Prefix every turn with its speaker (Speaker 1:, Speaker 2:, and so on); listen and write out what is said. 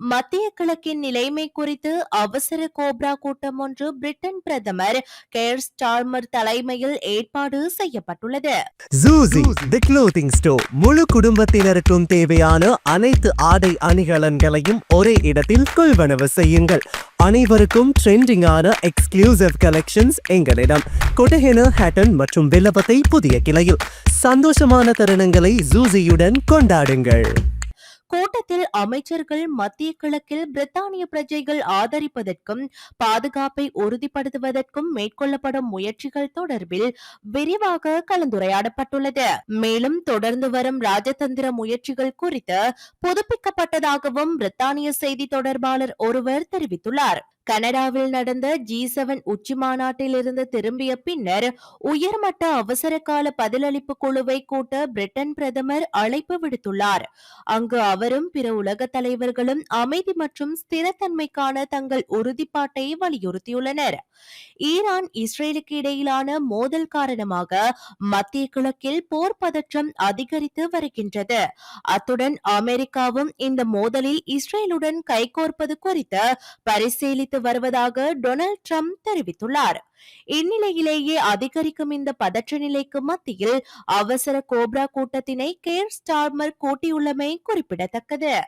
Speaker 1: மத்திய கிழக்கின் நிலைமை குறித்து அவசர கோப்ரா கூட்டம் ஒன்று பிரிட்டன் பிரதமர் கேர் ஸ்டார்மர் தலைமையில் ஏற்பாடு செய்யப்பட்டுள்ளது.
Speaker 2: ஜூசி தி க்ளோத்திங் ஸ்டோர் முழு குடும்பத்தினருக்கும் தேவையான அனைத்து ஆடை அணிகலன்களையும் ஒரே இடத்தில் கொள்வனவு செய்யுங்கள். அனைவருக்கும் ட்ரெண்டிங்கான எக்ஸ்க்ளூசிவ் கலெக்ஷன்ஸ் எங்களிடம். கொட்டஹென ஹேட்டன் மற்றும் வில்லபத்தை புதிய கிளையில். சந்தோஷமான தருணங்களை ஜூசியுடன் கொண்டாடுங்கள்.
Speaker 1: கூட்டத்தில் அமைச்சர்கள் மத்திய கிழக்கில் பிரித்தானிய பிரஜைகள் ஆதரிப்பதற்கும் பாதுகாப்பை உறுதிப்படுத்துவதற்கும் மேற்கொள்ளப்படும் முயற்சிகள் தொடர்பில் விரிவாக கலந்துரையாடப்பட்டுள்ளது. மேலும் தொடர்ந்து வரும் ராஜதந்திர முயற்சிகள் குறித்து புதுப்பிக்கப்பட்டதாகவும் பிரித்தானிய செய்தி தொடர்பாளர் ஒருவர் தெரிவித்துள்ளார். கனடாவில் நடந்த ஜி செவன் உச்சி மாநாட்டில் இருந்து திரும்பிய பின்னர் உயர்மட்ட அவசர கால பதிலளிப்பு குழுவை கூட்ட பிரிட்டன் பிரதமர் அழைப்பு விடுத்துள்ளார். அங்கு அவரும் பிற உலக தலைவர்களும் அமைதி மற்றும் ஸ்திரத்தன்மைக்கான தங்கள் உறுதிப்பாட்டை வலியுறுத்தியுள்ளனர். ஈரான் இஸ்ரேலுக்கு இடையிலான மோதல் காரணமாக மத்திய கிழக்கில் போர் பதற்றம் அதிகரித்து வருகின்றது. அத்துடன் அமெரிக்காவும் இந்த மோதலில் இஸ்ரேலுடன் கைகோர்ப்பது குறித்து பரிசீலித்து வருவதாக டொனால்ட் ட்ரம்ப் தெரிவித்துள்ளார். இந்நிலையிலேயே அதிகரிக்கும் இந்த பதற்ற நிலைக்கு மத்தியில் அவசர கோப்ரா கூட்டத்தினை கேர் ஸ்டார்மர் கூட்டியுள்ளமை குறிப்பிடத்தக்கது.